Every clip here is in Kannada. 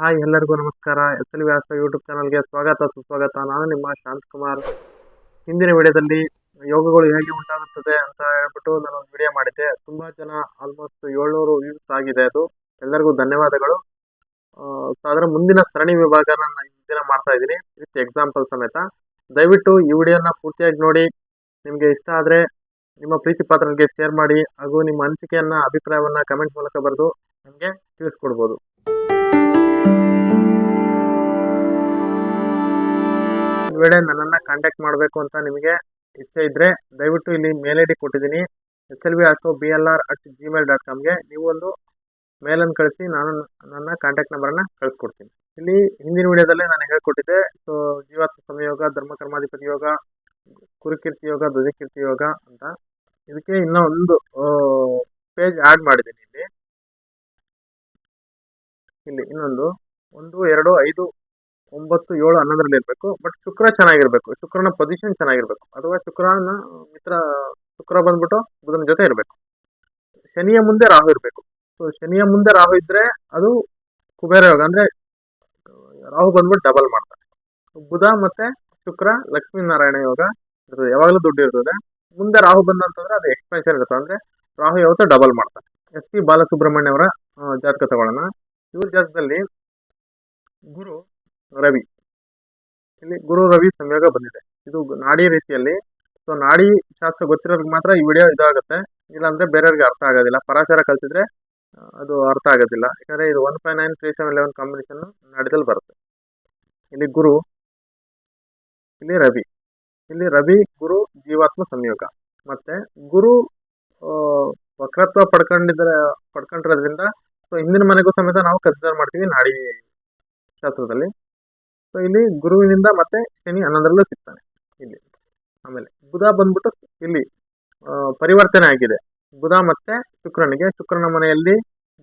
ಹಾಯ್, ಎಲ್ಲರಿಗೂ ನಮಸ್ಕಾರ. ಎಸ್ ಎಲ್ ವ್ಯಾಸ ಯೂಟ್ಯೂಬ್ ಚಾನಲ್ಗೆ ಸ್ವಾಗತ, ಸುಸ್ವಾಗತ. ನಾನು ನಿಮ್ಮ ಶಾಂತ್ ಕುಮಾರ್. ಹಿಂದಿನ ವಿಡಿಯೋದಲ್ಲಿ ಯೋಗಗಳು ಹೇಗೆ ಉಂಟಾಗುತ್ತದೆ ಅಂತ ಹೇಳ್ಬಿಟ್ಟು ನಾನು ಒಂದು ವಿಡಿಯೋ ಮಾಡಿದ್ದೆ. ತುಂಬ ಜನ ಆಲ್ಮೋಸ್ಟ್ ಏಳ್ನೂರು ವ್ಯೂಸ್ ಆಗಿದೆ ಅದು. ಎಲ್ಲರಿಗೂ ಧನ್ಯವಾದಗಳು. ಅದರ ಮುಂದಿನ ಸರಣಿ ವಿಭಾಗ ನಾನು ಈ ದಿನ ಮಾಡ್ತಾ ಇದ್ದೀನಿ. ವಿತ್ ಎಕ್ಸಾಂಪಲ್ ಸಮೇತ. ದಯವಿಟ್ಟು ಈ ವಿಡಿಯೋನ ಪೂರ್ತಿಯಾಗಿ ನೋಡಿ. ನಿಮಗೆ ಇಷ್ಟ ಆದರೆ ನಿಮ್ಮ ಪ್ರೀತಿ ಪಾತ್ರರಿಗೆ ಶೇರ್ ಮಾಡಿ. ಹಾಗೂ ನಿಮ್ಮ ಅನಿಸಿಕೆಯನ್ನು, ಅಭಿಪ್ರಾಯವನ್ನು ಕಮೆಂಟ್ ಮೂಲಕ ಬರೆದು ನಮಗೆ ತಿಳಿಸ್ಕೊಡ್ಬೋದು. ವೇಳೆ ನನ್ನನ್ನು ಕಾಂಟ್ಯಾಕ್ಟ್ ಮಾಡಬೇಕು ಅಂತ ನಿಮಗೆ ಇಚ್ಛೆ ಇದ್ದರೆ ದಯವಿಟ್ಟು ಇಲ್ಲಿ ಮೇಲ್ ಐ ಡಿ ಕೊಟ್ಟಿದ್ದೀನಿ. S L V auto B L R at Gmail dot ಕಾಮ್ಗೆ ನೀವು ಒಂದು ಮೇಲನ್ನು ಕಳಿಸಿ ನಾನು ನನ್ನ ಕಾಂಟ್ಯಾಕ್ಟ್ ನಂಬರನ್ನು ಕಳಿಸ್ಕೊಡ್ತೀನಿ. ಇಲ್ಲಿ ಹಿಂದಿನ ವಿಡಿಯೋದಲ್ಲೇ ನಾನು ಹೇಳ್ಕೊಟ್ಟಿದ್ದೆ. ಸೊ ಜೀವಾತ್ಮ ಸಂಯೋಗ ಧರ್ಮಕರ್ಮಾಧಿಪತಿ ಯೋಗ, ಕುರುಕೀರ್ತಿ ಯೋಗ, ಧ್ವಜಕೀರ್ತಿ ಯೋಗ ಅಂತ ಇದಕ್ಕೆ ಇನ್ನೂ ಒಂದು ಪೇಜ್ ಆ್ಯಡ್ ಮಾಡಿದ್ದೀನಿ ಇಲ್ಲಿ. ಇಲ್ಲಿ ಇನ್ನೊಂದು, ಒಂದು, ಎರಡು, ಐದು ಒಂಬತ್ತು, ಏಳು, ಹನ್ನೊಂದರಲ್ಲಿ ಇರಬೇಕು ಬಟ್ ಶುಕ್ರ ಚೆನ್ನಾಗಿರ್ಬೇಕು, ಶುಕ್ರನ ಪೊಸಿಷನ್ ಚೆನ್ನಾಗಿರ್ಬೇಕು. ಅಥವಾ ಶುಕ್ರನ, ಮಿತ್ರ ಶುಕ್ರ ಬಂದ್ಬಿಟ್ಟು ಬುಧನ ಜೊತೆ ಇರಬೇಕು. ಶನಿಯ ಮುಂದೆ ರಾಹು ಇರಬೇಕು. ಸೊ ಶನಿಯ ಮುಂದೆ ರಾಹು ಇದ್ರೆ ಅದು ಕುಬೇರ ಯೋಗ, ಅಂದ್ರೆ ರಾಹು ಬಂದ್ಬಿಟ್ಟು ಡಬಲ್ ಮಾಡ್ತಾರೆ. ಬುಧ ಮತ್ತೆ ಶುಕ್ರ ಲಕ್ಷ್ಮೀನಾರಾಯಣ ಯೋಗ ಇರ್ತದೆ. ಯಾವಾಗಲೂ ದುಡ್ಡು ಇರ್ತದೆ. ಮುಂದೆ ರಾಹು ಬಂದಂತಂದ್ರೆ ಅದು ಎಕ್ಸ್ಪೆನ್ಷನ್ ಇರುತ್ತೆ. ಅಂದ್ರೆ ರಾಹು ಯಾವತ್ತೂ ಡಬಲ್ ಮಾಡ್ತಾರೆ. ಎಸ್ ಪಿ ಬಾಲಸುಬ್ರಹ್ಮಣ್ಯ ಅವರ ಜಾತಕ ತಗೊಳ್ಳೋಣ. ಇವ್ರ ಜಾತಕದಲ್ಲಿ ಗುರು ರವಿ. ಇಲ್ಲಿ ಗುರು ರವಿ ಸಂಯೋಗ ಬಂದಿದೆ. ಇದು ನಾಡಿ ರೀತಿಯಲ್ಲಿ. ಸೊ ನಾಡಿ ಶಾಸ್ತ್ರ ಗೊತ್ತಿರೋರಿಗೆ ಮಾತ್ರ ಈ ವಿಡಿಯೋ ಇದಾಗುತ್ತೆ. ಇಲ್ಲಾಂದ್ರೆ ಬೇರೆಯವ್ರಿಗೆ ಅರ್ಥ ಆಗೋದಿಲ್ಲ. ಪರಾಶರ ಕಲ್ತಿದ್ರೆ ಅದು ಅರ್ಥ ಆಗೋದಿಲ್ಲ. ಯಾಕಂದ್ರೆ ಇದು one five nine three seven eleven combination ನಾಡಿದಲ್ಲಿ ಬರುತ್ತೆ. ಇಲ್ಲಿ ಗುರು, ಇಲ್ಲಿ ರವಿ. ಇಲ್ಲಿ ರವಿ, ಗುರು, ಜೀವಾತ್ಮ ಸಂಯೋಗ. ಮತ್ತೆ ಗುರು ವಕ್ರತ್ವ ಪಡ್ಕೊಂಡಿದ್ರೆ, ಪಡ್ಕೊಂಡಿರೋದ್ರಿಂದ ಸೊ ಹಿಂದಿನ ಮನೆಗೂ ಸಮೇತ ನಾವು ಕನ್ಸಿಡರ್ ಮಾಡ್ತೀವಿ ನಾಡಿ ಶಾಸ್ತ್ರದಲ್ಲಿ. ಸೊ ಇಲ್ಲಿ ಗುರುವಿನಿಂದ ಮತ್ತೆ ಶನಿ ಹನ್ನೊಂದರಲ್ಲೂ ಸಿಗ್ತಾನೆ. ಇಲ್ಲಿ. ಆಮೇಲೆ ಬುಧ ಬಂದ್ಬಿಟ್ಟು ಇಲ್ಲಿ ಪರಿವರ್ತನೆ ಆಗಿದೆ. ಬುಧ ಮತ್ತೆ ಶುಕ್ರನಿಗೆ. ಶುಕ್ರನ ಮನೆಯಲ್ಲಿ,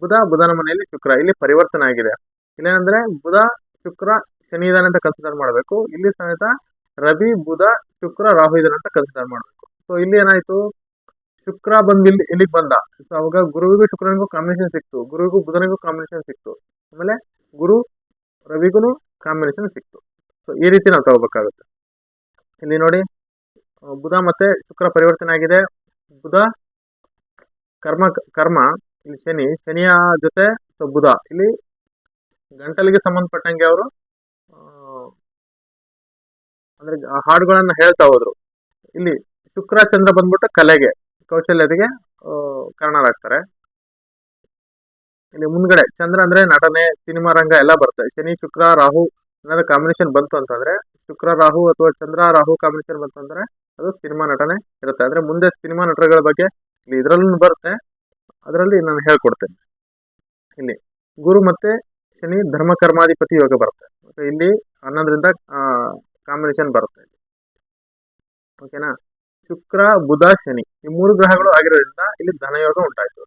ಬುಧ ಬುಧನ ಮನೆಯಲ್ಲಿ ಶುಕ್ರ. ಇಲ್ಲಿ ಪರಿವರ್ತನೆ ಆಗಿದೆ. ಇಲ್ಲೇನಂದ್ರೆ ಬುಧ, ಶುಕ್ರ, ಶನಿ ಇದಾನೆ ಅಂತ ಕನ್ಸಿಡರ್ ಮಾಡಬೇಕು. ಇಲ್ಲಿ ಸಮೇತ ರವಿ, ಬುಧ, ಶುಕ್ರ, ರಾಹು ಇದಾನೆ ಅಂತ ಕನ್ಸಿಡರ್ ಮಾಡಬೇಕು. ಸೊ ಇಲ್ಲಿ ಏನಾಯ್ತು? ಶುಕ್ರ ಬಂದು ಇಲ್ಲಿ, ಇಲ್ಲಿಗೆ ಬಂದ. ಸೊ ಅವಾಗ ಗುರುವಿಗೂ ಶುಕ್ರನಿಗೂ ಕಾಂಬಿನೇಷನ್ ಸಿಕ್ತು. ಗುರುವಿಗೂ ಬುಧನಿಗೂ ಕಾಂಬಿನೇಷನ್ ಸಿಕ್ತು. ಆಮೇಲೆ ಗುರು ರವಿಗೂ ಕಾಂಬಿನೇಷನ್ ಸಿಕ್ತು. ಸೊ ಈ ರೀತಿ ನಾವು ತಗೋಬೇಕಾಗುತ್ತೆ. ಇಲ್ಲಿ ನೋಡಿ ಬುಧ ಮತ್ತೆ ಶುಕ್ರ ಪರಿವರ್ತನೆ ಆಗಿದೆ. ಬುಧ, ಕರ್ಮ ಕರ್ಮ, ಇಲ್ಲಿ ಶನಿ, ಶನಿಯ ಜೊತೆ ಸೊ ಬುಧ. ಇಲ್ಲಿ ಗಂಟಲಿಗೆ ಸಂಬಂಧಪಟ್ಟಂಗೆ ಅವರು ಅಂದ್ರೆ ಹಾಡುಗಳನ್ನ ಹೇಳ್ತಾ ಹೋದ್ರು. ಇಲ್ಲಿ ಶುಕ್ರ, ಚಂದ್ರ ಬಂದ್ಬಿಟ್ಟು ಕಲೆಗೆ, ಕೌಶಲ್ಯತೆಗೆ ಕಾರಣರಾಗ್ತಾರೆ. ಇಲ್ಲಿ ಮುಂದ್ಗಡೆ ಚಂದ್ರ ಅಂದ್ರೆ ನಟನೆ, ಸಿನಿಮಾ ರಂಗ ಎಲ್ಲ ಬರುತ್ತೆ. ಶನಿ, ಶುಕ್ರ, ರಾಹು ಏನಾದ್ರು ಕಾಂಬಿನೇಷನ್ ಬಂತು ಅಂತಂದ್ರೆ, ಶುಕ್ರ, ರಾಹು ಅಥವಾ ಚಂದ್ರ, ರಾಹು ಕಾಂಬಿನೇಷನ್ ಬಂತು ಅಂದ್ರೆ ಅದು ಸಿನಿಮಾ ನಟನೆ ಇರುತ್ತೆ. ಅಂದ್ರೆ ಮುಂದೆ ಸಿನಿಮಾ ನಟರುಗಳ ಬಗ್ಗೆ ಇಲ್ಲಿ ಇದರಲ್ಲೂ ಬರುತ್ತೆ. ಅದರಲ್ಲಿ ನಾನು ಹೇಳ್ಕೊಡ್ತೇನೆ. ಇಲ್ಲಿ ಗುರು ಮತ್ತೆ ಶನಿ ಧರ್ಮಕರ್ಮಾಧಿಪತಿ ಯೋಗ ಬರುತ್ತೆ. ಮತ್ತೆ ಇಲ್ಲಿ ಹನ್ನೊಂದರಿಂದ ಕಾಂಬಿನೇಷನ್ ಬರುತ್ತೆ ಓಕೆನಾ ಶುಕ್ರ, ಬುಧ, ಶನಿ ಈ ಮೂರು ಗ್ರಹಗಳು ಆಗಿರೋದ್ರಿಂದ ಇಲ್ಲಿ ಧನಯೋಗ ಉಂಟಾಯ್ತು.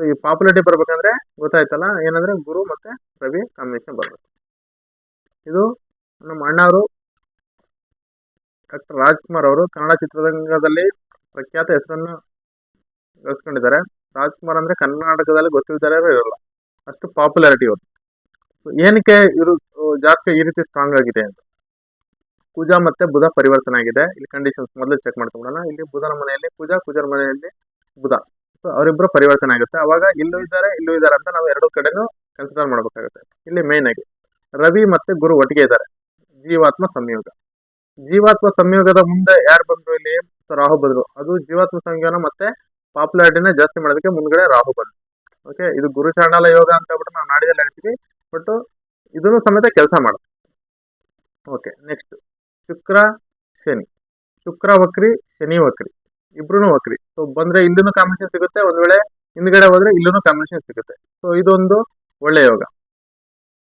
ಸೊ ಈ ಪಾಪ್ಯುಲಾರಿಟಿ ಬರ್ಬೇಕಂದ್ರೆ ಗೊತ್ತಾಯ್ತಲ್ಲ? ಏನಂದ್ರೆ ಗುರು ಮತ್ತೆ ರವಿ ಕಾಂಬಿನೇಷನ್ ಬರ್ಬೇಕು. ಇದು ನಮ್ಮ ಅಣ್ಣವರು ಡಾಕ್ಟರ್ ರಾಜ್ಕುಮಾರ್ ಅವರು ಕನ್ನಡ ಚಿತ್ರರಂಗದಲ್ಲಿ ಪ್ರಖ್ಯಾತ ಹೆಸರನ್ನು ಗಳಿಸ್ಕೊಂಡಿದ್ದಾರೆ. ರಾಜ್ಕುಮಾರ್ ಅಂದ್ರೆ ಕರ್ನಾಟಕದಲ್ಲಿ ಗೊತ್ತಿದ್ದಾರೆ ಇರಲ್ಲ. ಅಷ್ಟು ಪಾಪ್ಯುಲಾರಿಟಿ ಅವರು. ಏನಕ್ಕೆ ಇರು ಜಾಸ್ತಿ ಈ ರೀತಿ ಸ್ಟ್ರಾಂಗ್ ಆಗಿದೆ ಅಂತ? ಪೂಜಾ ಮತ್ತೆ ಬುಧ ಪರಿವರ್ತನೆ ಆಗಿದೆ. ಇಲ್ಲಿ ಕಂಡೀಷನ್ಸ್ ಮೊದಲು ಚೆಕ್ ಮಾಡ್ಕೊಂಡ್ಬಿಡೋಣ ಇಲ್ಲಿ ಬುಧನ ಮನೆಯಲ್ಲಿ ಪೂಜಾ ಕುಜರ ಮನೆಯಲ್ಲಿ ಬುಧ. ಸೊ ಅವರಿಬ್ಬರು ಪರಿವರ್ತನೆ ಆಗುತ್ತೆ. ಅವಾಗ ಇಲ್ಲೂ ಇದ್ದಾರೆ ಇಲ್ಲೂ ಇದ್ದಾರೆ ಅಂತ ನಾವು ಎರಡು ಕಡೆನೂ ಕನ್ಸಿಡರ್ ಮಾಡಬೇಕಾಗುತ್ತೆ. ಇಲ್ಲಿ ಮೇನ್ ಆಗಿ ರವಿ ಮತ್ತೆ ಗುರು ಒಟ್ಟಿಗೆ ಇದ್ದಾರೆ. ಜೀವಾತ್ಮ ಸಂಯೋಗ. ಜೀವಾತ್ಮ ಸಂಯೋಗದ ಮುಂದೆ ಯಾರು ಬಂದ್ರು ಇಲ್ಲಿ? ರಾಹು ಬಂದ್ರು. ಅದು ಜೀವಾತ್ಮ ಸಂಯೋಗನ ಮತ್ತೆ ಪಾಪ್ಯುಲಾರಿಟಿನ ಜಾಸ್ತಿ ಮಾಡೋದಕ್ಕೆ ಮುಂದ್ಗಡೆ ರಾಹು ಬಂದ್ರು. ಓಕೆ ಇದು ಗುರು ಚಾಂಡಾಲ ಯೋಗ ಅಂತ ಬಿಟ್ಟು ನಾವು ನಾಡಿದಲ್ಲಿ ಹೇಳ್ತೀವಿ. ಬಟ್ ಇದನ್ನು ಸಮೇತ ಕೆಲಸ ಮಾಡುತ್ತೆ ಓಕೆ ನೆಕ್ಸ್ಟ್ ಶುಕ್ರ, ಶನಿ. ಶುಕ್ರ, ವಕ್ರಿ, ಶನಿ, ವಕ್ರಿ. ಇಬ್ರು ವಕ್ರಿ ಸೊ ಬಂದ್ರೆ ಇಲ್ಲೂ ಕಾಂಬಿನೇಷನ್ ಸಿಗುತ್ತೆ, ಒಂದ್ ವೇಳೆ ಹಿಂದ್ಗಡೆ ಹೋದ್ರೆ ಇಲ್ಲೂ ಕಾಂಬಿನೇಷನ್ ಸಿಗುತ್ತೆ. ಸೊ ಇದೊಂದು ಒಳ್ಳೆ ಯೋಗ.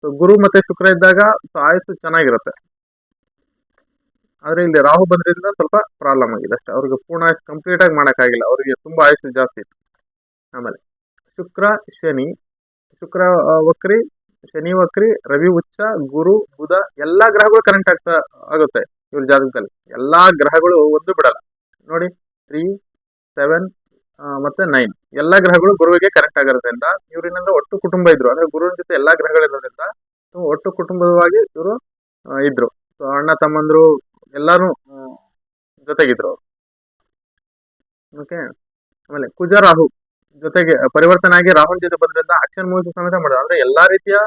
ಸೊ ಗುರು ಮತ್ತೆ ಶುಕ್ರ ಇದ್ದಾಗ ಸೊ ಆಯಸ್ಸು ಚೆನ್ನಾಗಿರುತ್ತೆ. ಆದ್ರೆ ಇಲ್ಲಿ ರಾಹು ಬಂದ್ರಿಂದ ಸ್ವಲ್ಪ ಪ್ರಾಬ್ಲಮ್ ಆಗಿದೆ ಅಷ್ಟೇ. ಅವ್ರಿಗೆ ಪೂರ್ಣ ಆಯುಸ್ ಕಂಪ್ಲೀಟ್ ಆಗಿ ಮಾಡೋಕ್ಕಾಗಿಲ್ಲ. ಅವರಿಗೆ ತುಂಬಾ ಆಯಸ್ಸು ಜಾಸ್ತಿ ಇತ್ತು. ಆಮೇಲೆ ಶುಕ್ರ, ಶನಿ. ಶುಕ್ರ ವಕ್ರಿ, ಶನಿ, ವಕ್ರಿ, ರವಿ ಉಚ್ಚ ಗುರು, ಬುಧ, ಎಲ್ಲಾ ಗ್ರಹಗಳು ಕನೆಕ್ಟ್ ಆಗ್ತಾ ಆಗುತ್ತೆ ಇವ್ರ ಜಾತಕದಲ್ಲಿ. ಎಲ್ಲಾ ಗ್ರಹಗಳು ಒಂದು ಬಿಡಲ್ಲ. ನೋಡಿ ತ್ರೀ ಸೆವೆನ್ ಮತ್ತೆ ನೈನ್ ಎಲ್ಲಾ ಗ್ರಹಗಳು ಗುರುವಿಗೆ ಕರೆಕ್ಟ್ ಆಗಿರೋದ್ರಿಂದ ಇವರಿನಿಂದ ಒಟ್ಟು ಕುಟುಂಬ ಇದ್ರು. ಅಂದ್ರೆ ಗುರುವಿನ ಜೊತೆ ಎಲ್ಲಾ ಗ್ರಹಗಳಿರೋದ್ರಿಂದ ಒಟ್ಟು ಕುಟುಂಬವಾಗಿ ಇವರು ಇದ್ರು. ಸೊ ಅಣ್ಣ, ತಮ್ಮಂದ್ರು ಎಲ್ಲಾರು ಜೊತೆಗಿದ್ರು. ಓಕೆ ಆಮೇಲೆ ಕುಜ, ರಾಹು ಜೊತೆಗೆ ಪರಿವರ್ತನೆ ಆಗಿ ರಾಹುಲ್ ಜೊತೆ ಬಂದ್ರಿಂದ ಆಕ್ಷನ್ ಮೂವೀಸ್ ಸಮೇತ ಮಾಡಿದ್ರು. ಅಂದ್ರೆ ಎಲ್ಲಾ ರೀತಿಯ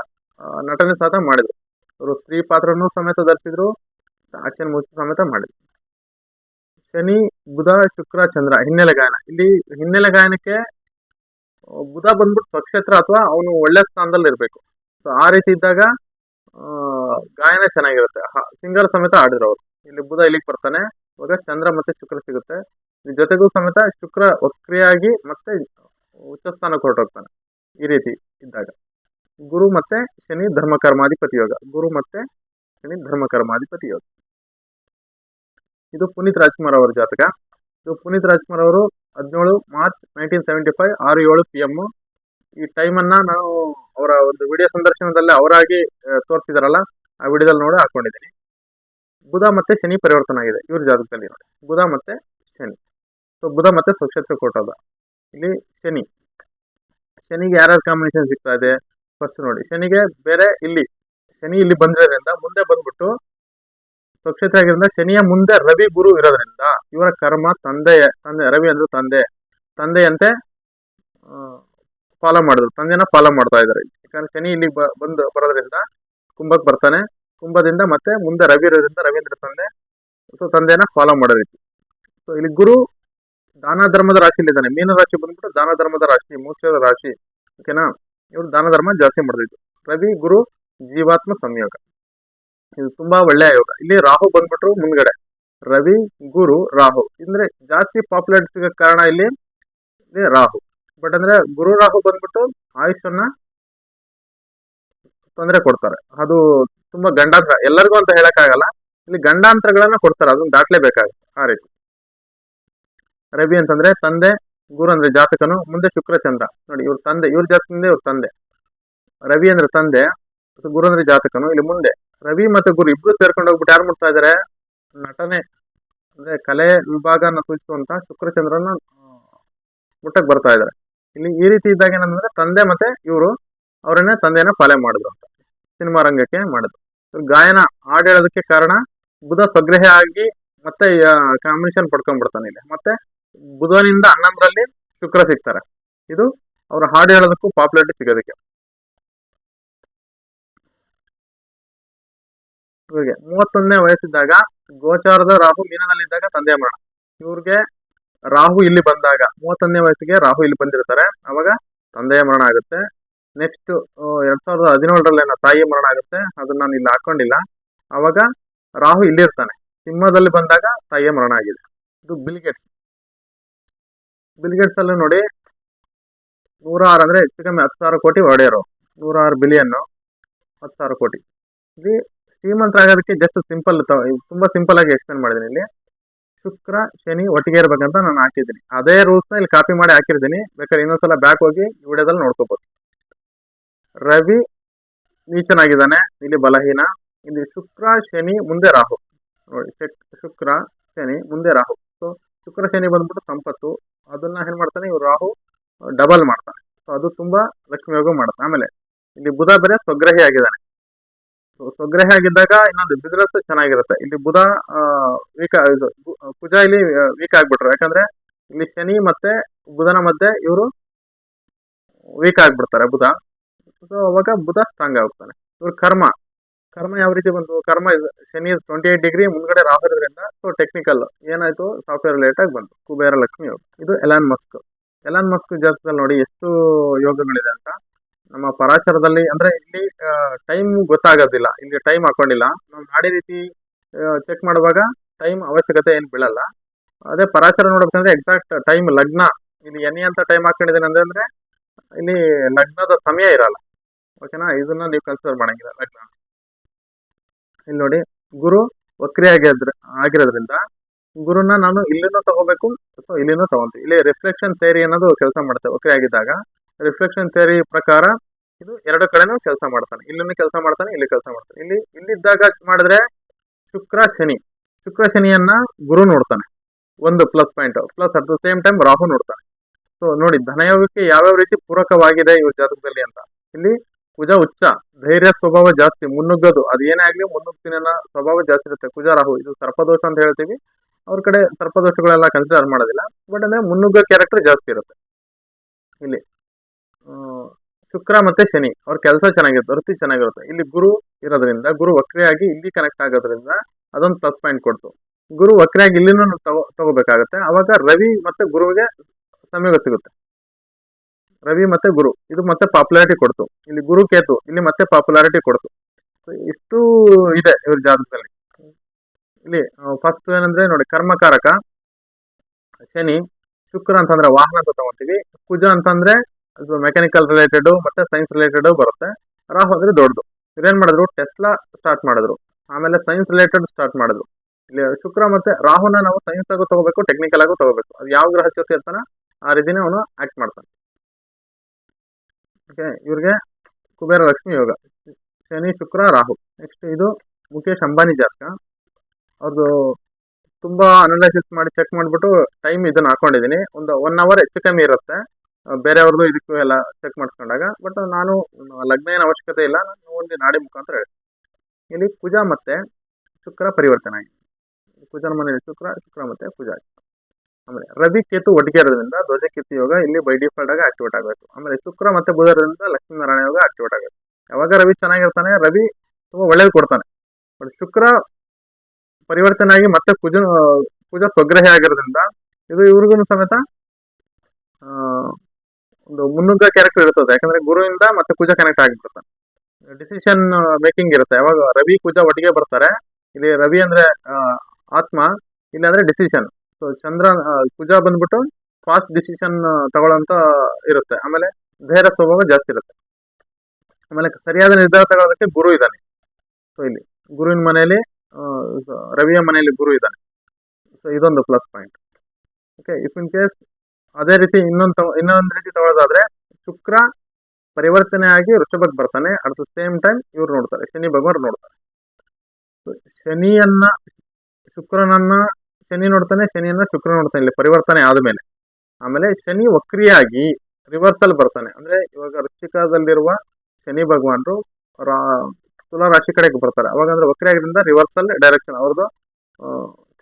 ನಟನೆ ಸಹ ಮಾಡಿದ್ರು. ಅವರು ಸ್ತ್ರೀ ಪಾತ್ರನೂ ಸಮೇತ ಧರಿಸಿದ್ರು ಆಕ್ಷನ್ ಮೂವೀಸ್ ಸಮೇತ ಮಾಡಿದ್ರು. ಶನಿ, ಬುಧ, ಶುಕ್ರ, ಚಂದ್ರ, ಹಿನ್ನೆಲೆ ಗಾಯನ ಇಲ್ಲಿ ಹಿನ್ನೆಲೆ ಗಾಯನಕ್ಕೆ ಬುಧ ಬಂದ್ಬಿಟ್ಟು ಸ್ವಕ್ಷೇತ್ರ ಅಥವಾ ಅವನು ಒಳ್ಳೆ ಸ್ಥಾನದಲ್ಲಿ ಇರಬೇಕು. ಸೊ ಆ ರೀತಿ ಇದ್ದಾಗ ಗಾಯನ ಚೆನ್ನಾಗಿರುತ್ತೆ. ಸಿಂಗರ್ ಸಮೇತ ಆಡಿದ್ರು ಅವರು. ಇಲ್ಲಿ ಬುಧ ಇಲ್ಲಿಗೆ ಬರ್ತಾನೆ. ಇವಾಗ ಚಂದ್ರ ಮತ್ತೆ ಶುಕ್ರ ಸಿಗುತ್ತೆ. ಜೊತೆಗೂ ಸಮೇತ ಶುಕ್ರ ವಕ್ರಿಯಾಗಿ ಮತ್ತೆ ಉಚ್ಚ ಸ್ಥಾನಕ್ಕೆ ಹೊರಟೋಗ್ತಾನೆ. ಈ ರೀತಿ ಇದ್ದಾಗ. ಗುರು ಮತ್ತೆ ಶನಿ ಧರ್ಮಕರ್ಮಾಧಿಪತಿ ಯೋಗ. ಗುರು ಮತ್ತೆ ಶನಿ ಧರ್ಮಕರ್ಮಾಧಿಪತಿ ಯೋಗ. ಇದು ಪುನೀತ್ ರಾಜ್ಕುಮಾರ್ ಅವರ ಜಾತಕ. ಇದು ಪುನೀತ್ ರಾಜ್ಕುಮಾರ್ ಅವರು ಹದಿನೇಳು ಮಾರ್ಚ್ ನೈನ್ಟೀನ್ ಸೆವೆಂಟಿ ಫೈವ್ ಆರು ಏಳು ಪಿ ಎಂ ಈ ಟೈಮನ್ನ ನಾವು ಅವರ ಒಂದು ವಿಡಿಯೋ ಸಂದರ್ಶನದಲ್ಲಿ ಅವರಾಗಿ ತೋರಿಸಿದಾರಲ್ಲ, ಆ ವಿಡಿಯೋದಲ್ಲಿ ನೋಡಿ ಹಾಕೊಂಡಿದ್ದೀನಿ. ಬುಧ ಮತ್ತೆ ಶನಿ ಪರಿವರ್ತನ ಆಗಿದೆ. ಇವ್ರ ಜಾತಕದಲ್ಲಿ ನೋಡಿ. ಬುಧ ಮತ್ತೆ ಶನಿ. ಸೊ ಬುಧ ಮತ್ತೆ ಸ್ವಕ್ಷೇತ್ರ ಕೊಟ್ಟದ ಇಲ್ಲಿ ಶನಿ. ಶನಿಗೆ ಯಾರ್ಯಾರು ಕಾಂಬಿನೇಷನ್ ಸಿಗ್ತಾ ಇದೆ? ಫಸ್ಟ್ ನೋಡಿ. ಶನಿಗೆ ಬೇರೆ ಇಲ್ಲಿ, ಶನಿ ಇಲ್ಲಿ ಬಂದಿರೋದ್ರಿಂದ ಮುಂದೆ ಬಂದ್ಬಿಟ್ಟು ಸ್ವಕ್ಷೇತ್ರ ಆಗಿರೋದ್ರಿಂದ ಶನಿಯ ಮುಂದೆ ರವಿ ಗುರು ಇರೋದ್ರಿಂದ ಇವರ ಕರ್ಮ ತಂದೆಯ, ತಂದೆ, ರವಿ ಅಂದ್ರೆ ತಂದೆ. ತಂದೆಯಂತೆ ಫಾಲೋ ಮಾಡಿದ್ರು. ತಂದೆನ ಫಾಲೋ ಮಾಡ್ತಾ ಇದ್ದಾರೆ. ಯಾಕಂದ್ರೆ ಶನಿ ಇಲ್ಲಿ ಬಂದು ಬರೋದ್ರಿಂದ ಕುಂಭಕ್ಕೆ ಬರ್ತಾನೆ. ಕುಂಭದಿಂದ ಮತ್ತೆ ಮುಂದೆ ರವಿ ಇರೋದ್ರಿಂದ ರವೀಂದ್ರ ತಂದೆ. ಸೊ ತಂದೆನ ಫಾಲೋ ಮಾಡೋ ರೀತಿ ಸೊ ಇಲ್ಲಿ ಗುರು ದಾನ ಧರ್ಮದ ರಾಶಿಯಲ್ಲಿದ್ದಾನೆ. ಮೀನ ರಾಶಿ ಬಂದ್ಬಿಟ್ಟು ದಾನ ಧರ್ಮದ ರಾಶಿ, ಮೋಕ್ಷದ ರಾಶಿ. ಓಕೆನಾ ಇವರು ದಾನ ಧರ್ಮ ಜಾಸ್ತಿ ಮಾಡಿದ್ರು. ರವಿ ಗುರು ಜೀವಾತ್ಮ ಸಂಯೋಗ. ಇದು ತುಂಬಾ ಒಳ್ಳೆ ಯೋಗ. ಇಲ್ಲಿ ರಾಹು ಬಂದ್ಬಿಟ್ರು ಮುಂದ್ಗಡೆ. ರವಿ, ಗುರು, ರಾಹು. ಅಂದ್ರೆ ಜಾಸ್ತಿ ಪಾಪ್ಯುಲರ್ ಸಿಗೋ ಕಾರಣ ಇಲ್ಲಿ ರಾಹು. ಬಟ್ ಅಂದ್ರೆ ಗುರು, ರಾಹು ಬಂದ್ಬಿಟ್ಟು ಆಯುಷನ್ನ ತೊಂದರೆ ಕೊಡ್ತಾರೆ. ಅದು ತುಂಬಾ ಗಂಡಾಂತರ. ಎಲ್ಲರಿಗೂ ಅಂತ ಹೇಳಕ್ಕಾಗಲ್ಲ. ಇಲ್ಲಿ ಗಂಡಾಂತರಗಳನ್ನ ಕೊಡ್ತಾರೆ. ಅದನ್ನ ದಾಟ್ಲೇಬೇಕಾಗುತ್ತೆ ಆ ರೀತಿ. ರವಿ ಅಂತಂದ್ರೆ ತಂದೆ, ಗುರು ಅಂದ್ರೆ ಜಾತಕನು, ಮುಂದೆ ಶುಕ್ರ, ಚಂದ್ರ. ನೋಡಿ ಇವ್ರ ತಂದೆ, ಇವ್ರ ಜಾತಕದಿಂದ ಇವ್ರ ತಂದೆ. ರವಿ ಅಂದ್ರೆ ತಂದೆ. ಮತ್ತು ಗುರು ಅಂದ್ರೆ ಜಾತಕನು ಇಲ್ಲಿ ಮುಂದೆ. ರವಿ ಮತ್ತು ಗುರು ಇಬ್ರು ಸೇರ್ಕೊಂಡು ಹೋಗ್ಬಿಟ್ಟು ಯಾರು ಮುಟ್ತಾ ಇದಾರೆ? ನಟನೆ, ಅಂದ್ರೆ ಕಲೆ ವಿಭಾಗನ ಸೂಚಿಸುವಂತ ಶುಕ್ರಚಂದ್ರನ ಮುಟ್ಟಕ್ ಬರ್ತಾ ಇದಾರೆ. ಇಲ್ಲಿ ಈ ರೀತಿ ಇದ್ದಾಗ ಏನಂದ್ರೆ ತಂದೆ ಮತ್ತೆ ಇವರು ಅವರನ್ನೇ ತಂದೆನ ಪಾಲೆ ಮಾಡಿದ್ರು ಅಂತ. ಸಿನಿಮಾ ರಂಗಕ್ಕೆ ಮಾಡಿದ್ರು. ಗಾಯನ ಹಾಡು ಹೇಳೋದಕ್ಕೆ ಕಾರಣ ಬುಧ ಸ್ವಗ್ರಹ ಆಗಿ ಮತ್ತೆ ಕಾಂಬಿನೇಷನ್ ಪಡ್ಕೊಂಡ್ಬಿಡ್ತಾನೆ ಇಲ್ಲಿ. ಮತ್ತೆ ಬುಧನಿಂದ ಹನ್ನೊಂದರಲ್ಲಿ ಶುಕ್ರ ಸಿಗ್ತಾರೆ. ಇದು ಅವ್ರ ಹಾಡು ಹೇಳೋದಕ್ಕೂ ಪಾಪ್ಯುಲಾರಿಟಿ ಸಿಗೋದಕ್ಕೆ. ಇವ್ರಿಗೆ. ಮೂವತ್ತೊಂದನೇ ವಯಸ್ಸಿದ್ದಾಗ ಗೋಚಾರದ ರಾಹು ಮೀನದಲ್ಲಿದ್ದಾಗ ತಂದೆ ಮರಣ ಇವ್ರಿಗೆ ರಾಹು ಇಲ್ಲಿ ಬಂದಾಗ, ಮೂವತ್ತೊಂದನೇ ವಯಸ್ಸಿಗೆ ರಾಹು ಇಲ್ಲಿ ಬಂದಿರ್ತಾರೆ. ಅವಾಗ ತಂದೆಯ ಮರಣ ಆಗುತ್ತೆ. ನೆಕ್ಸ್ಟ್ ಎರಡ್ ಸಾವಿರದ ಹದಿನೇಳರಲ್ಲಿ ನನ್ನ ತಾಯಿ ಮರಣ ಆಗುತ್ತೆ. ಅದನ್ನ ನಾನು ಇಲ್ಲಿ ಹಾಕೊಂಡಿಲ್ಲ. ಅವಾಗ ರಾಹು ಇಲ್ಲಿರ್ತಾನೆ ಸಿಂಹದಲ್ಲಿ ಬಂದಾಗ ತಾಯಿಯ ಮರಣ ಆಗಿದೆ. ಇದು ಬಿಲ್ಗೇಟ್ಸ್ ಬಿಲ್ಗೇಟ್ಸ್ ಅಲ್ಲೂ ನೋಡಿ ನೂರ ಆರು ಅಂದ್ರೆ ಹೆಚ್ಚು ಕಮ್ಮಿ ಹತ್ತು ಸಾವಿರ ಕೋಟಿ ಒಡೆಯರು. ನೂರಾರು ಬಿಲಿಯನ್ ಹತ್ತು ಸಾವಿರ ಕೋಟಿ. ಇಲ್ಲಿ ಶ್ರೀಮಂತರಾಗೋದಕ್ಕೆ ಜಸ್ಟ್ ಸಿಂಪಲ್ ತುಂಬಾ ಸಿಂಪಲ್ ಆಗಿ ಎಕ್ಸ್ಪ್ಲೇನ್ ಮಾಡಿದ್ದೀನಿ ಇಲ್ಲಿ. ಶುಕ್ರ, ಶನಿ ಒಟ್ಟಿಗೆ ಇರ್ಬೇಕಂತ ನಾನು ಹಾಕಿದ್ದೀನಿ. ಅದೇ ರೂಲ್ಸ್ನ ಇಲ್ಲಿ ಕಾಪಿ ಮಾಡಿ ಹಾಕಿರ್ತೀನಿ. ಬೇಕಾದ್ರೆ ಇನ್ನೊಂದ್ಸಲ ಬ್ಯಾಕ್ ಹೋಗಿ ವಿಡಿಯೋದಲ್ಲಿ ನೋಡ್ಕೋಬಹುದು ರವಿ ನೀಚನಾಗಿದ್ದಾನೆ. ಇಲ್ಲಿ ಬಲಹೀನ. ಇಲ್ಲಿ ಶುಕ್ರ, ಶನಿ, ಮುಂದೆ ರಾಹು. ನೋಡಿ, ಶಕ್- ಶುಕ್ರ, ಶನಿ, ಮುಂದೆ ರಾಹು. ಸೊ ಶುಕ್ರ, ಶನಿ ಬಂದ್ಬಿಟ್ಟು ಸಂಪತ್ತು. ಅದನ್ನ ಏನ್ ಮಾಡ್ತಾನೆ? ಇವ್ರು ರಾಹು ಡಬಲ್ ಮಾಡ್ತಾನೆ. ಸೊ ಅದು ತುಂಬಾ ಲಕ್ಷ್ಮಿ ಮಾಡ್ತಾನೆ. ಆಮೇಲೆ, ಇಲ್ಲಿ ಬುಧ ಬೇರೆ ಸ್ವಗ್ರಹಿ ಆಗಿದ್ದಾನೆ. ಸ್ವಗ್ರಹಿ ಆಗಿದ್ದಾಗ ಇನ್ನೊಂದು ಬಿಸ್ನೆಸ್ ಚೆನ್ನಾಗಿರುತ್ತೆ. ಇಲ್ಲಿ ಬುಧ ವೀಕ್ ಇದು ಕುಜ ಇಲ್ಲಿ ವೀಕ್ ಆಗ್ಬಿಟ್ರು. ಯಾಕಂದ್ರೆ ಇಲ್ಲಿ ಶನಿ ಮತ್ತೆ ಬುಧನ ಮಧ್ಯೆ ಇವರು ವೀಕ್ ಆಗ್ಬಿಡ್ತಾರೆ, ಬುಧ. ಸೊ, ಅವಾಗ ಬುಧ ಸ್ಟ್ರಾಂಗ್ ಆಗ್ತಾನೆ ಇವ್ರ ಕರ್ಮ. ಕರ್ಮ ಯಾವ ರೀತಿ ಬಂತು? ಕರ್ಮ ಶನಿ ಟ್ವೆಂಟಿ ಏಟ್ ಡಿಗ್ರಿ ಮುಂದ್ಗಡೆ ರಾಹು ಇರೋದ್ರಿಂದ ಸೊ ಟೆಕ್ನಿಕಲ್ ಏನಾಯ್ತು? ಸಾಫ್ಟ್ವೇರ್ ರಿಲೇಟ್ ಆಗಿ ಬಂತು. ಕುಬೇರ ಲಕ್ಷ್ಮಿ ಯೋಗ. ಇದು ಎಲಾನ್ ಮಸ್ಕ್ ಎಲಾನ್ ಮಸ್ಕ್ ಜಾತಕದಲ್ಲಿ ನೋಡಿ ಎಷ್ಟು ಯೋಗಗಳಿದೆ ಅಂತ. ನಮ್ಮ ಪರಾಶರದಲ್ಲಿ, ಅಂದ್ರೆ ಇಲ್ಲಿ ಟೈಮ್ ಗೊತ್ತಾಗೋದಿಲ್ಲ. ಇಲ್ಲಿ ಟೈಮ್ ಹಾಕೊಂಡಿಲ್ಲ. ನಾವು ನಾಡಿ ರೀತಿ ಚೆಕ್ ಮಾಡುವಾಗ ಟೈಮ್ ಅವಶ್ಯಕತೆ ಏನು ಬೀಳಲ್ಲ. ಅದೇ ಪರಾಶರ ನೋಡ್ಬೇಕಂದ್ರೆ ಎಕ್ಸಾಕ್ಟ್ ಟೈಮ್ ಲಗ್ನ. ಇಲ್ಲಿ ಎನಿ ಅಂತ ಟೈಮ್ ಹಾಕೊಂಡಿದ್ದೇನೆ ಅಂದ್ರೆ ಇಲ್ಲಿ ಲಗ್ನದ ಸಮಯ ಇರಲ್ಲ. ಓಕೆನಾ ಇದನ್ನ ನೀವು ಕನ್ಸಿಡರ್ ಮಾಡಂಗಿಲ್ಲ, ಲಗ್ನ. ಇಲ್ಲಿ ನೋಡಿ, ಗುರು ವಕ್ರಿ ಆಗಿದ್ರ, ಆಗಿರೋದ್ರಿಂದ ಗುರುನ ನಾನು ಇಲ್ಲಿನೂ ತಗೋಬೇಕು, ಅಥವಾ ಇಲ್ಲಿನೂ ತಗೊಂತೀವಿ. ಇಲ್ಲಿ ರಿಫ್ಲೆಕ್ಷನ್ ಥೇರಿ ಅನ್ನೋದು ಕೆಲಸ ಮಾಡುತ್ತೆ. ವಕ್ರಿ ಆಗಿದ್ದಾಗ ರಿಫ್ಲೆಕ್ಷನ್ ಥಿಯರಿ ಪ್ರಕಾರ ಇದು ಎರಡು ಕಡೆನೂ ಕೆಲಸ ಮಾಡ್ತಾನೆ. ಇಲ್ಲಿನೂ ಕೆಲಸ ಮಾಡ್ತಾನೆ, ಇಲ್ಲಿ ಕೆಲಸ ಮಾಡ್ತಾನೆ. ಇಲ್ಲಿ, ಇಲ್ಲಿದ್ದಾಗ ಮಾಡಿದ್ರೆ ಶುಕ್ರ ಶನಿ. ಶುಕ್ರ ಶನಿಯನ್ನ ಗುರು ನೋಡ್ತಾನೆ. ಒಂದು plus point plus at the same time Rahu ನೋಡ್ತಾನೆ. ಸೊ ನೋಡಿ, ಧನಯೋಗಕ್ಕೆ ಯಾವ್ಯಾವ ರೀತಿ ಪೂರಕವಾಗಿದೆ ಇವ್ರ ಜಾತಕದಲ್ಲಿ ಅಂತ. ಇಲ್ಲಿ ಕುಜ ಉಚ್ಚ ಧೈರ್ಯ ಸ್ವಭಾವ ಜಾಸ್ತಿ, ಮುನ್ನುಗ್ಗೋದು. ಅದು ಏನೇ ಆಗಲಿ ಮುನ್ನುಗ್ತೀನಿ ಸ್ವಭಾವ ಜಾಸ್ತಿ ಇರುತ್ತೆ. ಕುಜ, ರಾಹು, ಇದು ಸರ್ಪದೋಷ ಅಂತ ಹೇಳ್ತೀವಿ. ಅವ್ರ ಕಡೆ ಸರ್ಪದೋಷಗಳೆಲ್ಲ ಕನ್ಸಿಡರ್ ಮಾಡೋದಿಲ್ಲ. ಬಟ್ ಅಂದ್ರೆ ಮುನ್ನುಗ್ಗೋ ಕ್ಯಾರೆಕ್ಟರ್ ಜಾಸ್ತಿ ಇರುತ್ತೆ. ಇಲ್ಲಿ. ಶುಕ್ರ ಮತ್ತೆ ಶನಿ, ಅವ್ರ ಕೆಲಸ ಚೆನ್ನಾಗಿರುತ್ತೆ, ವೃತ್ತಿ ಚೆನ್ನಾಗಿರುತ್ತೆ. ಇಲ್ಲಿ ಗುರು ಇರೋದ್ರಿಂದ, ಗುರು ವಕ್ರಿಯಾಗಿ ಇಲ್ಲಿ ಕನೆಕ್ಟ್ ಆಗೋದ್ರಿಂದ ಅದೊಂದು ಪ್ಲಸ್ ಪಾಯಿಂಟ್ ಕೊಡ್ತು. ಗುರು ವಕ್ರಿಯಾಗಿ ಇಲ್ಲಿನೂ ತಗೋ, ತಗೋಬೇಕಾಗತ್ತೆ. ಅವಾಗ ರವಿ ಮತ್ತೆ ಗುರುವಿಗೆ ಸಮಯ ಸಿಗುತ್ತೆ. ರವಿ ಮತ್ತೆ ಗುರು, ಇದು ಮತ್ತೆ ಪಾಪ್ಯುಲಾರಿಟಿ ಕೊಡ್ತು. ಇಲ್ಲಿ ಗುರು ಕೇತು, ಇಲ್ಲಿ ಮತ್ತೆ ಪಾಪ್ಯುಲಾರಿಟಿ ಕೊಡ್ತು. ಇಷ್ಟು ಇದೆ ಇವ್ರ ಜಾತಕದಲ್ಲಿ ಇಲ್ಲಿ ಫಸ್ಟ್ ಏನಂದ್ರೆ ನೋಡಿ, ಕರ್ಮಕಾರಕ, ಶನಿ, ಶುಕ್ರ ಅಂತಂದ್ರೆ ವಾಹನ ಅಂತ ತಗೊಂತೀವಿ. ಕುಜ ಅಂತಂದ್ರೆ ಅದು ಮೆಕ್ಯಾನಿಕಲ್ ರಿಲೇಟೆಡ್ ಮತ್ತೆ ಸೈನ್ಸ್ ರಿಲೇಟೆಡ್ ಬರುತ್ತೆ. ರಾಹು ಅಂದ್ರೆ ದೊಡ್ಡದು. ಇವ್ರೇನ್ ಮಾಡಿದ್ರು? ಟೆಸ್ಲಾ ಸ್ಟಾರ್ಟ್ ಮಾಡಿದ್ರು. ಆಮೇಲೆ ಸೈನ್ಸ್ ರಿಲೇಟೆಡ್ ಸ್ಟಾರ್ಟ್ ಮಾಡಿದ್ರು. ಇಲ್ಲಿ ಶುಕ್ರ ಮತ್ತೆ ರಾಹುನ ನಾವು ಸೈನ್ಸ್ ಆಗು ತಗೋಬೇಕು ಟೆಕ್ನಿಕಲ್ ಆಗು ತಗೋಬೇಕು. ಅದು ಯಾವ ಗ್ರಹ ಜೊತೆ ಇರ್ತಾನ, ಆ ರೀತಿನೇ ಅವನು ಆಕ್ಟ್ ಮಾಡ್ತಾನೆ. ಓಕೆ, ಇವ್ರಿಗೆ ಕುಬೇರ, ಲಕ್ಷ್ಮಿ, ಯೋಗ. ಶನಿ, ಶುಕ್ರ, ರಾಹು. ನೆಕ್ಸ್ಟ್ ಇದು ಮುಖೇಶ್ ಅಂಬಾನಿ ಜಾತಕ. ಅವ್ರದ್ದು ತುಂಬಾ ಅನಲೈಸಿಸ್ ಮಾಡಿ ಚೆಕ್ ಮಾಡಿಬಿಟ್ಟು ಟೈಮ್ ಇದನ್ನ ಹಾಕೊಂಡಿದ್ದೀನಿ ಒಂದು ಒನ್ ಅವರ್ ಹೆಚ್ಚು ಕಮ್ಮಿ ಇರುತ್ತೆ. ಬೇರೆಯವ್ರದ್ದು ಇದಕ್ಕೂ ಎಲ್ಲ ಚೆಕ್ ಮಾಡಿಸ್ಕೊಂಡಾಗ ಬಟ್ ನಾನು ಲಗ್ನ ಏನು ಅವಶ್ಯಕತೆ ಇಲ್ಲ. ನಾನು ಒಂದು ನಾಡಿ ಮುಖಾಂತರ ಹೇಳಿ ಇಲ್ಲಿ ಕುಜ ಮತ್ತೆ ಶುಕ್ರ ಪರಿವರ್ತನೆ ಆಗಿದೆ. ಕುಜನ ಮನೆಯಲ್ಲಿ ಶುಕ್ರ ಶುಕ್ರ ಮತ್ತೆ ಕುಜ ಆಗಿದೆ ಆಮೇಲೆ ರವಿ ಕೇತು ಒಟ್ಟಿಗೆ ಇರೋದ್ರಿಂದ ಧ್ವಜ ಕೀರ್ತಿ ಯೋಗ ಇಲ್ಲಿ ಬೈ ಡಿಫಾಲ್ಟ್ ಆಗಿ ಆಕ್ಟಿವೇಟ್ ಆಗಬೇಕು. ಆಮೇಲೆ ಶುಕ್ರ ಮತ್ತೆ ಬುಧ ಇರೋದ್ರಿಂದ ಲಕ್ಷ್ಮೀನಾರಾಯಣ ಯೋಗ ಆಕ್ಟಿವೇಟ್ ಆಗಬೇಕು. ಯಾವಾಗ ರವಿ ಚೆನ್ನಾಗಿರ್ತಾನೆ, ರವಿ ತುಂಬಾ ಒಳ್ಳೇದು ಕೊಡ್ತಾನೆ. ಬಟ್ ಶುಕ್ರ ಪರಿವರ್ತನೆ ಆಗಿ ಮತ್ತೆ ಕುಜ ಕುಜ ಸ್ವಗ್ರಹಿ ಆಗಿರೋದ್ರಿಂದ ಇದು ಇವ್ರಿಗೂ ಸಮೇತ ಒಂದು ಮುನ್ನುಗ್ಗ ಕ್ಯಾರೆಕ್ಟರ್ ಇರ್ತದೆ. ಯಾಕಂದ್ರೆ ಗುರುವಿಂದ ಮತ್ತೆ ಕುಜ ಕನೆಕ್ಟ್ ಆಗಿಬಿಡ್ತಾನೆ ಡಿಸಿಷನ್ ಮೇಕಿಂಗ್ ಇರುತ್ತೆ. ಯಾವಾಗ ರವಿ ಕುಜ ಒಟ್ಟಿಗೆ ಬರ್ತಾರೆ. ಇಲ್ಲಿ ರವಿ ಅಂದ್ರೆ ಆತ್ಮ, ಇಲ್ಲಿ ಅಂದ್ರೆ ಡಿಸಿಷನ್ ಸೊ ಚಂದ್ರ ಕುಜ ಬಂದ್ಬಿಟ್ಟು ಫಾಸ್ಟ್ ಡಿಸಿಷನ್ ತಗೊಳ್ಳೋಂತ ಇರುತ್ತೆ. ಆಮೇಲೆ ಧೈರ್ಯ ಸ್ವಭಾವ ಜಾಸ್ತಿ ಇರುತ್ತೆ. ಆಮೇಲೆ ಸರಿಯಾದ ನಿರ್ಧಾರ ತಗೊಳ್ಳೋದಕ್ಕೆ ಗುರು ಇದ್ದಾನೆ. ಸೊ ಇಲ್ಲಿ ಗುರುವಿನ ಮನೆಯಲ್ಲಿ ರವಿಯ ಮನೆಯಲ್ಲಿ ಗುರು ಇದ್ದಾನೆ. ಸೊ ಇದೊಂದು plus point okay if in case ಅದೇ ರೀತಿ ಇನ್ನೊಂದು ಇನ್ನೊಂದು ರೀತಿ ತಗೊಳ್ಳೋದಾದ್ರೆ ಶುಕ್ರ ಪರಿವರ್ತನೆ ಆಗಿ ವೃಷಭಕ್ಕೆ ಬರ್ತಾನೆ. ಅಟ್ ದ ಸೇಮ್ ಟೈಮ್ ಇವ್ರು ನೋಡ್ತಾರೆ. ಶನಿ ಭಗವಾನ್ ನೋಡ್ತಾರೆ. ಶನಿಯನ್ನ, ಶುಕ್ರನನ್ನ ಶನಿ ನೋಡ್ತಾನೆ, ಶನಿಯನ್ನ ಶುಕ್ರ ನೋಡ್ತಾನೆ ಇಲ್ಲಿ ಪರಿವರ್ತನೆ ಆದಮೇಲೆ. ಆಮೇಲೆ ಶನಿ ವಕ್ರಿಯಾಗಿ ರಿವರ್ಸಲ್ ಬರ್ತಾನೆ. ಅಂದ್ರೆ ಇವಾಗ ವೃಶ್ಚಿಕದಲ್ಲಿರುವ ಶನಿ ಭಗವಾನರು ತುಲಾ ರಾಶಿ ಕಡೆಗೆ ಬರ್ತಾರೆ. ಅವಾಗ ಅಂದ್ರೆ ವಕ್ರಿಯಾಗಿದ್ದರಿಂದ ರಿವರ್ಸಲ್ ಡೈರೆಕ್ಷನ್ ಅವ್ರದ್ದು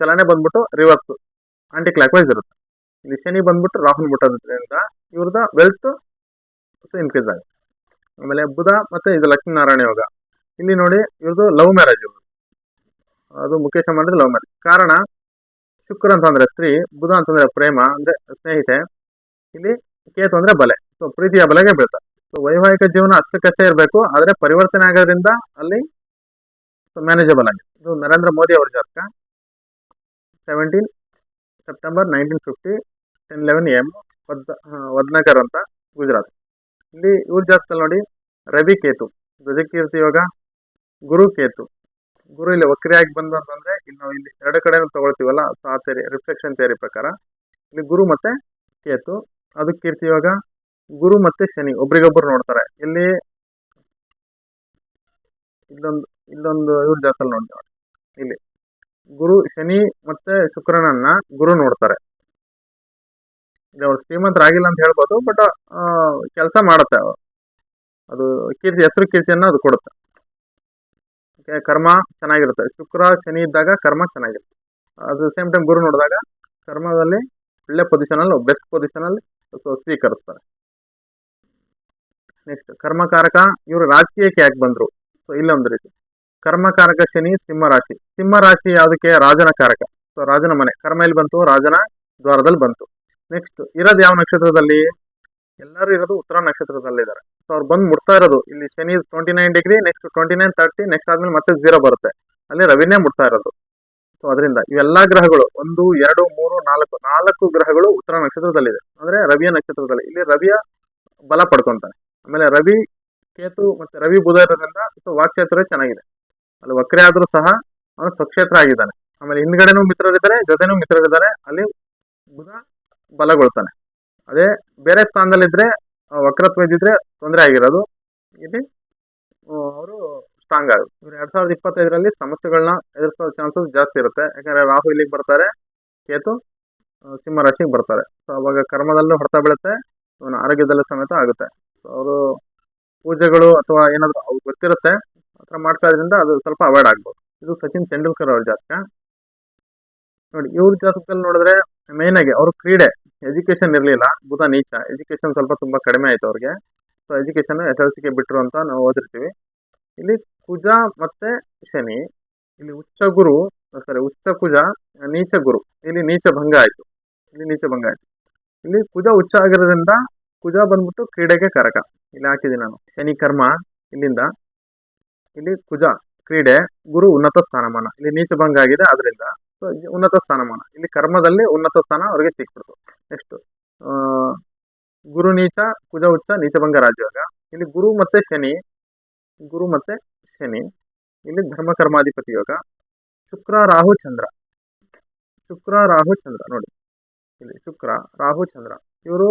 ಚಲನೆ ಬಂದ್ಬಿಟ್ಟು ರಿವರ್ಸ್ ಆಂಟಿ ಕ್ಲಾಕ್ ವೈಸ್ ಇರುತ್ತೆ. ಇಲ್ಲಿ ಶನಿ ಬಂದ್ಬಿಟ್ಟು ರಾಹುಲ್ ಮುಟ್ಟೋದ್ರಿಂದ ಇವ್ರದ ವೆಲ್ತ್ ಇನ್ಕ್ರೀಸ್ ಆಗುತ್ತೆ ಆಮೇಲೆ ಬುಧ ಮತ್ತೆ ಇದು ಲಕ್ಷ್ಮೀನಾರಾಯಣ ಯೋಗ. ಇಲ್ಲಿ ನೋಡಿ ಇವ್ರದ್ದು ಲವ್ ಮ್ಯಾರೇಜ್ ಅದು ಮುಖೇಶ ಮಾಡಿದ್ರೆ ಲವ್ ಮ್ಯಾರೇಜ್ ಕಾರಣ ಶುಕ್ರ ಅಂತಂದ್ರೆ ಸ್ತ್ರೀ, ಬುಧ ಅಂತಂದ್ರೆ ಪ್ರೇಮ, ಅಂದ್ರೆ ಸ್ನೇಹಿತೆ. ಇಲ್ಲಿ ಕೇತು ಅಂದ್ರೆ ಬಲೆ. ಸೊ ಪ್ರೀತಿಯ ಬಲೆಗೆ ಬೀಳ್ತಾರೆ ಸೊ ವೈವಾಹಿಕ ಜೀವನ ಅಷ್ಟಕ್ಕಷ್ಟೇ ಇರಬೇಕು, ಆದ್ರೆ ಪರಿವರ್ತನೆ ಆಗೋದ್ರಿಂದ ಅಲ್ಲಿ ಮ್ಯಾನೇಜಬಲ್ ಆಗಿದೆ. ಇದು ನರೇಂದ್ರ ಮೋದಿ ಅವರ ಜಾತಕ. Seventeen September nineteen fifty ten eleven M Vad Vadnagar ಅಂತ ಗುಜರಾತ್. ಇಲ್ಲಿ ಇವ್ರ ಜಾತಕದಲ್ಲಿ ನೋಡಿ, ರವಿ ಕೇತು ಧ್ವಜಕೀರ್ತಿ ಯೋಗ, ಗುರು ಕೇತು. ಗುರು ಇಲ್ಲಿ ವಕ್ರಿಯಾಗಿ ಬಂದು ಅಂತಂದ್ರೆ ಇಲ್ಲಿ ನಾವು ಇಲ್ಲಿ ಎರಡು ಕಡೆ ತಗೊಳ್ತೀವಲ್ಲ ಆ ಥೇರಿ ರಿಫ್ಲೆಕ್ಷನ್ ಥೇರಿ ಪ್ರಕಾರ. ಇಲ್ಲಿ ಗುರು ಮತ್ತೆ ಕೇತು, ಅದು ಕೀರ್ತಿ ಯೋಗ, ಗುರು ಮತ್ತೆ ಶನಿ, ಒಬ್ರಿಗೊಬ್ರು ನೋಡ್ತಾರೆ. ಇಲ್ಲಿ ಇಲ್ಲೊಂದು ಇಲ್ಲೊಂದು ಇವ್ರ ಜಾತಕದಲ್ಲಿ ನೋಡ್ತೀವಿ ಇಲ್ಲಿ. ಗುರು ಶನಿ ಮತ್ತೆ ಶುಕ್ರನನ್ನ ಗುರು ನೋಡ್ತಾರೆ. ಅವ್ರು ಶ್ರೀಮಂತರಾಗಿಲ್ಲ ಅಂತ ಹೇಳ್ಬೋದು ಬಟ್ ಕೆಲಸ ಮಾಡುತ್ತೆ. ಅದು ಕೀರ್ತಿ, ಹೆಸರು ಕೀರ್ತಿಯನ್ನ ಅದು ಕೊಡುತ್ತೆ. ಕರ್ಮ ಚೆನ್ನಾಗಿರುತ್ತೆ. ಶುಕ್ರ, ಶನಿ ಇದ್ದಾಗ ಕರ್ಮ ಚೆನ್ನಾಗಿರುತ್ತೆ. ಅದು ಸೇಮ್ ಟೈಮ್ ಗುರು ನೋಡಿದಾಗ ಕರ್ಮದಲ್ಲಿ ಒಳ್ಳೆ ಪೊಸಿಷನಲ್ಲಿ ಬೆಸ್ಟ್ ಪೊಸಿಷನಲ್ಲಿ ಸ್ವೀಕರಿಸ್ತಾರೆ. ನೆಕ್ಸ್ಟ್ ಕರ್ಮಕಾರಕ, ಇವರು ರಾಜಕೀಯಕ್ಕೆ ಯಾಕೆ ಬಂದ್ರು? ಸೊ ಇಲ್ಲೊಂದು ರೀತಿ. ಕರ್ಮಕಾರಕ ಶನಿ, ಸಿಂಹ ರಾಶಿ. ಸಿಂಹ ರಾಶಿ ಯಾವುದಕ್ಕೆ? ರಾಜನ ಕಾರಕ. ಸೊ ರಾಜನ ಮನೆ. ಕರ್ಮ ಎಲ್ಲಿ ಬಂತು? ರಾಜನ ದ್ವಾರದಲ್ಲಿ ಬಂತು. ನೆಕ್ಸ್ಟ್ ಇರೋದು ಯಾವ ನಕ್ಷತ್ರದಲ್ಲಿ? ಎಲ್ಲರೂ ಇರೋದು ಉತ್ತರ ನಕ್ಷತ್ರದಲ್ಲಿದ್ದಾರೆ. ಸೊ ಅವ್ರು ಬಂದು ಮುಟ್ತಾ ಇರೋದು. ಇಲ್ಲಿ Shani twenty nine degree next twenty nine thirty next ಆದ್ಮೇಲೆ ಮತ್ತೆ ಜೀರೋ ಬರುತ್ತೆ. ಅಲ್ಲಿ ರವಿನೇ ಮುಟ್ತಾ ಇರೋದು. ಸೊ ಅದರಿಂದ ಇವೆಲ್ಲ ಗ್ರಹಗಳು, ಒಂದು, ಎರಡು, ಮೂರು, ನಾಲ್ಕು ನಾಲ್ಕು ಗ್ರಹಗಳು ಉತ್ತರ ನಕ್ಷತ್ರದಲ್ಲಿದೆ. ಅಂದ್ರೆ ರವಿಯ ನಕ್ಷತ್ರದಲ್ಲಿ. ಇಲ್ಲಿ ರವಿಯ ಬಲ ಪಡ್ಕೊಂತಾನೆ. ಆಮೇಲೆ ರವಿ, ಕೇತು ಮತ್ತೆ ರವಿ ಬುಧ ಇರೋದ್ರಿಂದ ಸೊ ವಾಕ್ಕ್ಷೇತ್ರ ಚೆನ್ನಾಗಿದೆ. ಅಲ್ಲಿ ವಕ್ರೆ ಆದ್ರೂ ಸಹ ಅವನು ಸ್ವಕ್ಷೇತ್ರ ಆಗಿದ್ದಾನೆ. ಆಮೇಲೆ ಹಿಂದ್ಗಡೆನೂ ಮಿತ್ರರಿದ್ದಾರೆ, ಜೊತೆನೂ ಮಿತ್ರರಿದ್ದಾರೆ. ಅಲ್ಲಿ ಬುಧ ಬಲಗೊಳ್ತಾನೆ. ಅದೇ ಬೇರೆ ಸ್ಥಾನದಲ್ಲಿದ್ರೆ ವಕ್ರತ್ವ ಇದ್ದಿದ್ರೆ ತೊಂದರೆ ಆಗಿರೋದು. ಇಲ್ಲಿ ಅವರು ಸ್ಟ್ರಾಂಗ್ ಆಗುತ್ತೆ ಇವ್ರು ಎರಡ್ ಸಾವಿರದ ಇಪ್ಪತ್ತೈದರಲ್ಲಿ ಸಮಸ್ಯೆಗಳನ್ನ ಎದುರಿಸೋ ಚಾನ್ಸಸ್ ಜಾಸ್ತಿ ಇರುತ್ತೆ. ಯಾಕಂದ್ರೆ ರಾಹು ಇಲ್ಲಿಗೆ ಬರ್ತಾರೆ, ಕೇತು ಸಿಂಹ ರಾಶಿಗೆ ಬರ್ತಾರೆ. ಸೊ ಅವಾಗ ಕರ್ಮದಲ್ಲೂ ಹೊಡೆತ ಬೀಳುತ್ತೆ, ಅವನ ಆರೋಗ್ಯದಲ್ಲೂ ಸಮೇತ ಆಗುತ್ತೆ. ಸೊ ಅವರು ಪೂಜೆಗಳು ಅಥವಾ ಏನಾದರೂ ಅವ್ರಿಗೆ ಗೊತ್ತಿರುತ್ತೆ ಆ ಥರ ಮಾಡ್ತಾ ಇದ್ರಿಂದ ಅದು ಸ್ವಲ್ಪ ಅವಾಯ್ಡ್ ಆಗ್ಬೋದು. ಇದು ಸಚಿನ್ ತೆಂಡೂಲ್ಕರ್ ಅವ್ರ ಜಾತಕ. ನೋಡಿ, ಇವ್ರ ಜಾತಕದಲ್ಲಿ ನೋಡಿದ್ರೆ ಮೇನ್ ಆಗಿ ಅವರು ಕ್ರೀಡೆ ಎಜುಕೇಶನ್ ಇರಲಿಲ್ಲ ಬುಧ ನೀಚ. ಎಜುಕೇಶನ್ ಸ್ವಲ್ಪ ತುಂಬ ಕಡಿಮೆ ಆಯಿತು ಅವ್ರಿಗೆ. ಸೊ ಎಜುಕೇಶನ್ ಎಸ್ ಎಲ್ ಸಿಗೆ ಬಿಟ್ಟರು ಅಂತ ನಾವು ಓದಿರ್ತೀವಿ. ಇಲ್ಲಿ ಕುಜ ಮತ್ತೆ ಶನಿ. ಇಲ್ಲಿ ಉಚ್ಚ ಗುರು ಸಾರಿ ಉಚ್ಚ ಕುಜ, ನೀಚ ಗುರು. ಇಲ್ಲಿ ನೀಚ ಭಂಗ ಆಯಿತು. ಇಲ್ಲಿ ನೀಚ ಭಂಗ ಆಯಿತು. ಇಲ್ಲಿ ಕುಜ ಉಚ್ಚ ಆಗಿರೋದ್ರಿಂದ ಕುಜ ಬಂದ್ಬಿಟ್ಟು ಕ್ರೀಡೆಗೆ ಕರಕ ಇಲ್ಲಿ ಹಾಕಿದ್ದೀನಿ ನಾನು. ಶನಿ ಕರ್ಮ ಇಲ್ಲಿಂದ. ಇಲ್ಲಿ ಕುಜ ಕ್ರೀಡೆ ಗುರು ಉನ್ನತ ಸ್ಥಾನಮಾನ. ಇಲ್ಲಿ ನೀಚ ಭಂಗ ಆಗಿದೆ ಅದರಿಂದ ಉನ್ನತ ಸ್ಥಾನಮಾನ. ಇಲ್ಲಿ ಕರ್ಮದಲ್ಲಿ ಉನ್ನತ ಸ್ಥಾನ ಅವರಿಗೆ ಸಿಕ್ಬಿಡ್ತು. ನೆಕ್ಸ್ಟ್ ಗುರು ನೀಚ, ಕುಜ ಉಚ್ಚ ನೀಚಭಂಗ ರಾಜಯೋಗ ಇಲ್ಲಿ ಗುರು ಮತ್ತೆ ಶನಿ, ಗುರು ಮತ್ತೆ ಶನಿ. ಇಲ್ಲಿ ಧರ್ಮ ಕರ್ಮಾಧಿಪತಿ ಯೋಗ. ಶುಕ್ರ, ರಾಹು, ಚಂದ್ರ. ಶುಕ್ರ, ರಾಹು, ಚಂದ್ರ ನೋಡಿ. ಇಲ್ಲಿ ಶುಕ್ರ, ರಾಹು, ಚಂದ್ರ. ಇವರು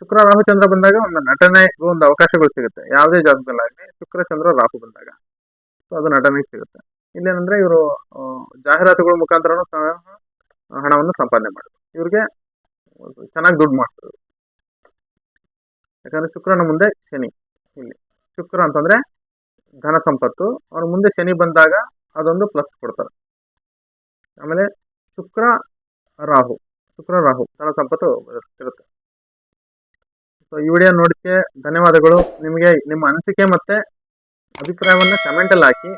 ಶುಕ್ರ, ರಾಹು, ಚಂದ್ರ ಬಂದಾಗ ಒಂದು ನಟನೆಗೂ ಒಂದು ಅವಕಾಶಗಳು ಸಿಗುತ್ತೆ. ಯಾವುದೇ ಜಾಗದಲ್ಲಾಗಲಿ ಶುಕ್ರ, ಚಂದ್ರ, ರಾಹು ಬಂದಾಗ. ಸೊ ಅದು ನಟನೆಗೆ ಸಿಗುತ್ತೆ. ಇಲ್ಲೇನಂದ್ರೆ ಇವರು ಜಾಹೀರಾತುಗಳ ಮುಖಾಂತರನೂ ಹಣವನ್ನು ಸಂಪಾದನೆ ಮಾಡಿದ್ರು ಇವ್ರಿಗೆ ಚೆನ್ನಾಗಿ ದುಡ್ಡು ಮಾಡ್ತಾರೆ. ಯಾಕಂದ್ರೆ ಶುಕ್ರನ ಮುಂದೆ ಶನಿ ಇಲ್ಲಿ. ಶುಕ್ರ ಅಂತಂದ್ರೆ ಧನ ಸಂಪತ್ತು. ಅವ್ರ ಮುಂದೆ ಶನಿ ಬಂದಾಗ ಅದೊಂದು ಪ್ಲಸ್ ಕೊಡ್ತಾರೆ. ಆಮೇಲೆ ಶುಕ್ರ ರಾಹು. ಶುಕ್ರ ರಾಹು, ಧನ ಸಂಪತ್ತು ಇರುತ್ತೆ. ಸೊ ಈ ವಿಡಿಯೋ ನೋಡಿಕೆ ಧನ್ಯವಾದಗಳು. ನಿಮಗೆ ನಿಮ್ಮ ಅನಿಸಿಕೆ ಮತ್ತೆ ಅಭಿಪ್ರಾಯವನ್ನ ಕಮೆಂಟಲ್ಲಿ ಹಾಕಿ.